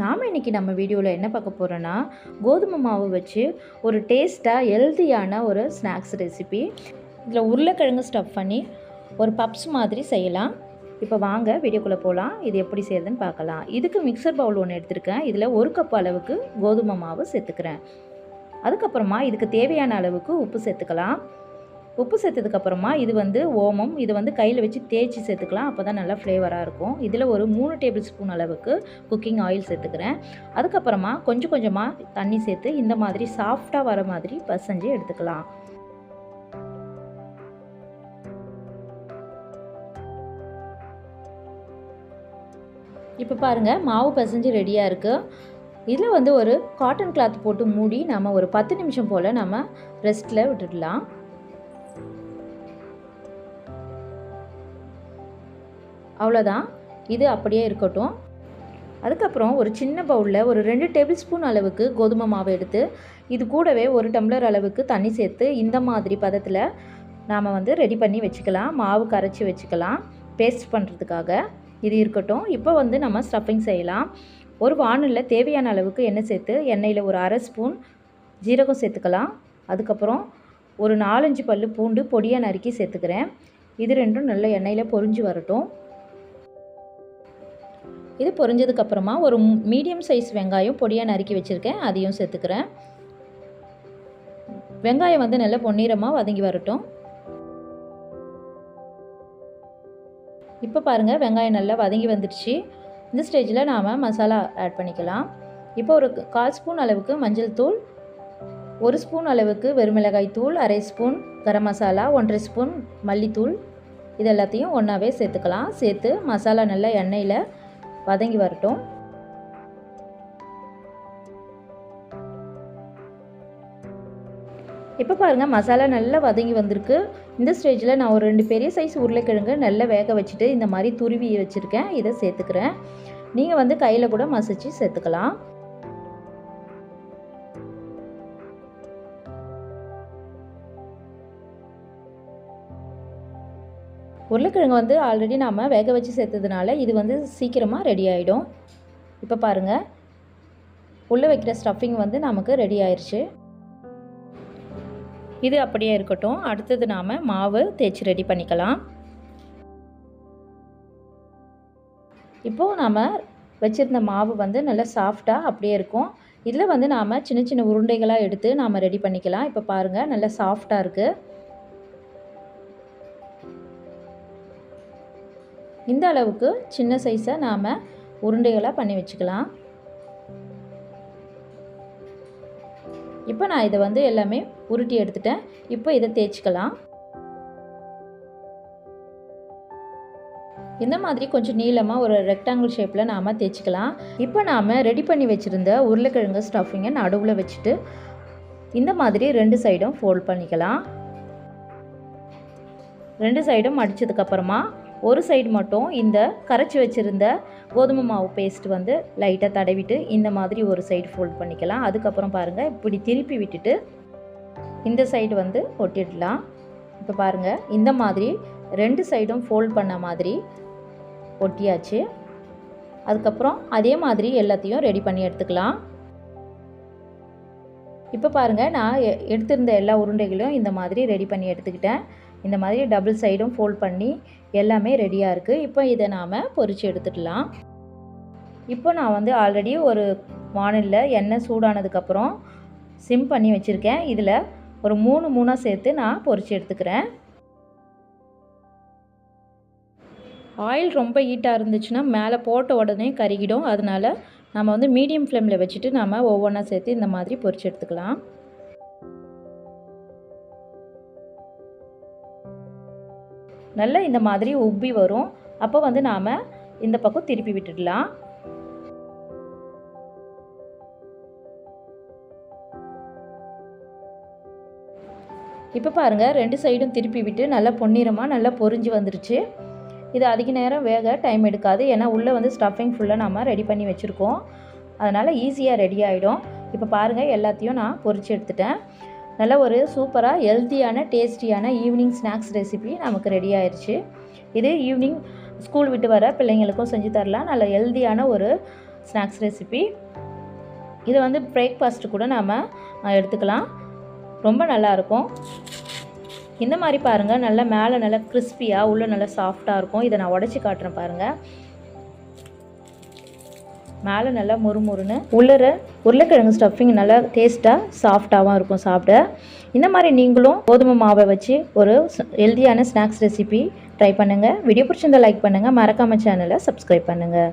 நாம் இன்றைக்கி நம்ம வீடியோவில் என்ன பார்க்க போகிறோன்னா கோதுமை மாவு வச்சு ஒரு டேஸ்ட்டாக ஹெல்த்தியான ஒரு ஸ்நாக்ஸ் ரெசிபி இதில் உருளைக்கிழங்கு ஸ்டஃப் பண்ணி ஒரு பப்ஸ் மாதிரி செய்யலாம். இப்போ வாங்க வீடியோக்குள்ளே போகலாம் இது எப்படி செய்யுதுன்னு பார்க்கலாம். இதுக்கு மிக்சர் பவுல் ஒன்று எடுத்திருக்கேன். இதில் ஒரு கப் அளவுக்கு கோதுமை மாவு சேர்த்துக்கிறேன். அதுக்கப்புறமா இதுக்கு தேவையான அளவுக்கு உப்பு சேர்த்துக்கலாம். உப்பு சேர்த்ததுக்கப்புறமா இது வந்து ஓமம் இது வந்து கையில் வச்சு தேய்ச்சி சேர்த்துக்கலாம். அப்போ தான் நல்லா ஃப்ளேவராக இருக்கும். இதில் ஒரு மூணு டேபிள் ஸ்பூன் அளவுக்கு குக்கிங் ஆயில் சேர்த்துக்கிறேன். அதுக்கப்புறமா கொஞ்சம் கொஞ்சமாக தண்ணி சேர்த்து இந்த மாதிரி சாஃப்டாக வர மாதிரி பசஞ்சு எடுத்துக்கலாம். இப்போ பாருங்கள் மாவு பசஞ்சு ரெடியாக இருக்குது இதில் வந்து ஒரு காட்டன் கிளாத் போட்டு மூடி நம்ம ஒரு பத்து நிமிஷம் போல் நம்ம ரெஸ்ட்டில் விட்டுடலாம். அவ்வளோதான். இது அப்படியே இருக்கட்டும். அதுக்கப்புறம் ஒரு சின்ன பவுலில் ஒரு ரெண்டு டேபிள் ஸ்பூன் அளவுக்கு கோதுமை மாவு எடுத்து இது கூடவே ஒரு டம்ளர் அளவுக்கு தண்ணி சேர்த்து இந்த மாதிரி பதத்தில் நாம் வந்து ரெடி பண்ணி வச்சுக்கலாம். மாவு கரைச்சி வச்சுக்கலாம். பேஸ்ட் பண்ணுறதுக்காக இது இருக்கட்டும். இப்போ வந்து நம்ம ஸ்டஃபிங் செய்யலாம். ஒரு வானலில் தேவையான அளவுக்கு எண்ணெய் சேர்த்து எண்ணெயில் ஒரு அரை ஸ்பூன் ஜீரகம் சேர்த்துக்கலாம். அதுக்கப்புறம் ஒரு நாலஞ்சு பல் பூண்டு பொடியாக நறுக்கி சேர்த்துக்கிறேன். இது ரெண்டும் நல்ல எண்ணெயில் பொரிஞ்சு வரட்டும். இது பொரிஞ்சதுக்கப்புறமா ஒரு மீடியம் சைஸ் வெங்காயம் பொடியாக நறுக்கி வச்சுருக்கேன். அதையும் சேர்த்துக்கிறேன். வெங்காயம் வந்து நல்லா பொன்னிறமாக வதங்கி வரட்டும். இப்போ பாருங்கள் வெங்காயம் நல்லா வதங்கி வந்துடுச்சு. இந்த ஸ்டேஜில் நாம் மசாலா ஆட் பண்ணிக்கலாம். இப்போ ஒரு கால் ஸ்பூன் அளவுக்கு மஞ்சள் தூள் ஒரு ஸ்பூன் அளவுக்கு வெறுமிளகாய் தூள் அரை ஸ்பூன் கரம் மசாலா ஒன்றரை ஸ்பூன் மல்லித்தூள். இது எல்லாத்தையும் ஒன்றாவே சேர்த்துக்கலாம். சேர்த்து மசாலா நல்லா எண்ணெயில் வதங்கி வரட்டும். இப்போ பாருங்கள் மசாலா நல்லா வதங்கி வந்திருக்கு. இந்த ஸ்டேஜில் நான் ஒரு ரெண்டு பெரிய சைஸ் உருளைக்கிழங்கு நல்லா வேக வச்சுட்டு இந்த மாதிரி துருவி வச்சுருக்கேன். இதை சேர்த்துக்கிறேன். நீங்கள் வந்து கையில் கூட மசிச்சு சேர்த்துக்கலாம். உருளைக்கிழங்கு வந்து ஆல்ரெடி நாம் வேக வச்சு சேர்த்ததுனால இது வந்து சீக்கிரமாக ரெடி ஆகிடும் இப்போ பாருங்கள் உள்ளே வைக்கிற ஸ்டஃபிங் வந்து நமக்கு ரெடி ஆயிடுச்சு இது அப்படியே இருக்கட்டும். அடுத்தது நாம் மாவு தேய்ச்சி ரெடி பண்ணிக்கலாம். இப்போது நாம் வச்சுருந்த மாவு வந்து நல்லா சாஃப்டாக அப்படியே இருக்கும். இதில் வந்து நாம் சின்ன சின்ன உருண்டைகளாக எடுத்து நாம் ரெடி பண்ணிக்கலாம். இப்போ பாருங்கள் நல்லா சாஃப்டாக இருக்குது இந்த அளவுக்கு சின்ன சைஸை நாம் உருண்டைகளாக பண்ணி வச்சுக்கலாம். இப்போ நான் இதை வந்து எல்லாமே உருட்டி எடுத்துட்டேன். இப்போ இதை தேய்ச்சிக்கலாம். இந்த மாதிரி கொஞ்சம் நீளமாக ஒரு ரெக்டாங்கிள் ஷேப்பில் நாம் தேய்ச்சிக்கலாம். இப்போ நாம் ரெடி பண்ணி வச்சுருந்த உருளைக்கிழங்கு ஸ்டஃபிங்கை நடுவில் வச்சுட்டு இந்த மாதிரி ரெண்டு சைடும் ஃபோல்ட் பண்ணிக்கலாம். ரெண்டு சைடும் அடித்ததுக்கப்புறமா ஒரு சைடு மட்டும் இந்த கரைச்சி வச்சுருந்த கோதுமை மாவு பேஸ்ட் வந்து லைட்டாக தடவிட்டு இந்த மாதிரி ஒரு சைடு ஃபோல்ட் பண்ணிக்கலாம். அதுக்கப்புறம் பாருங்கள் இப்படி திருப்பி விட்டுட்டு இந்த சைடு வந்து ஒட்டிடலாம். இப்போ பாருங்கள் இந்த மாதிரி ரெண்டு சைடும் ஃபோல்ட் பண்ண மாதிரி ஒட்டியாச்சு. அதுக்கப்புறம் அதே மாதிரி எல்லாத்தையும் ரெடி பண்ணி எடுத்துக்கலாம். இப்போ பாருங்கள் நான் எடுத்திருந்த எல்லா உருண்டைகளையும் இந்த மாதிரி ரெடி பண்ணி எடுத்துக்கிட்டேன். இந்த மாதிரி டபுள் சைடும் ஃபோல்ட் பண்ணி எல்லாமே ரெடியாக இருக்குது இப்போ இதை நாம் பொரித்து எடுத்துக்கலாம். இப்போ நான் வந்து ஆல்ரெடி ஒரு வானலில் எண்ணெய் சூடானதுக்கப்புறம் சிம் பண்ணி வச்சுருக்கேன். இதில் ஒரு மூணு மூணாக சேர்த்து நான் பொரித்து எடுத்துக்கிறேன். ஆயில் ரொம்ப ஹீட்டாக இருந்துச்சுன்னா மேலே போட்ட உடனே கருகிடும். அதனால் நம்ம வந்து மீடியம் ஃப்ளேமில் வச்சுட்டு நம்ம ஒவ்வொன்றா சேர்த்து இந்த மாதிரி பொறிச்சு எடுத்துக்கலாம். நல்லா இந்த மாதிரி உப்பி வரும். அப்போ வந்து நாம் இந்த பக்கம் திருப்பி விட்டுடலாம். இப்போ பாருங்கள் ரெண்டு சைடும் திருப்பி விட்டு நல்லா பொன்னிறமாக நல்லா பொறிஞ்சு வந்துருச்சு. இது அதிக நேரம் வேக டைம் எடுக்காது. ஏன்னா உள்ளே வந்து ஸ்டஃபிங் ஃபுல்லாக நம்ம ரெடி பண்ணி வச்சுருக்கோம். அதனால் ஈஸியாக ரெடி ஆகிடும் இப்போ பாருங்கள் எல்லாத்தையும் நான் பொறிச்சு எடுத்துட்டேன். நல்ல ஒரு சூப்பராக ஹெல்த்தியான டேஸ்டியான ஈவினிங் ஸ்நாக்ஸ் ரெசிபி நமக்கு ரெடி ஆயிடுச்சு இது ஈவினிங் ஸ்கூல் விட்டு வர பிள்ளைங்களுக்கும் செஞ்சு தரலாம். நல்ல ஹெல்த்தியான ஒரு ஸ்நாக்ஸ் ரெசிபி இது வந்து பிரேக்ஃபாஸ்ட்டு கூட நாம் எடுத்துக்கலாம். ரொம்ப நல்லாயிருக்கும் இந்த மாதிரி பாருங்கள் நல்லா மேலே நல்லா கிறிஸ்பியாக உள்ளே நல்லா சாஃப்டாக இருக்கும். இதை நான் உடச்சி காட்டுறேன் பாருங்கள் மேலே நல்லா முறுமுறுன்னு உள்ளர உருளைக்கிழங்கு ஸ்டஃபிங் நல்லா டேஸ்ட்டாக சாஃப்டாகவும் இருக்கும் சாப்பிட. இந்த மாதிரி நீங்களும் கோதுமை மாவை வச்சு ஒரு ஹெல்தியான ஸ்நாக்ஸ் ரெசிபி ட்ரை பண்ணுங்கள் வீடியோ பிடிச்சிருந்தால் லைக் பண்ணுங்கள் மறக்காமல் சேனலை சப்ஸ்கிரைப் பண்ணுங்கள்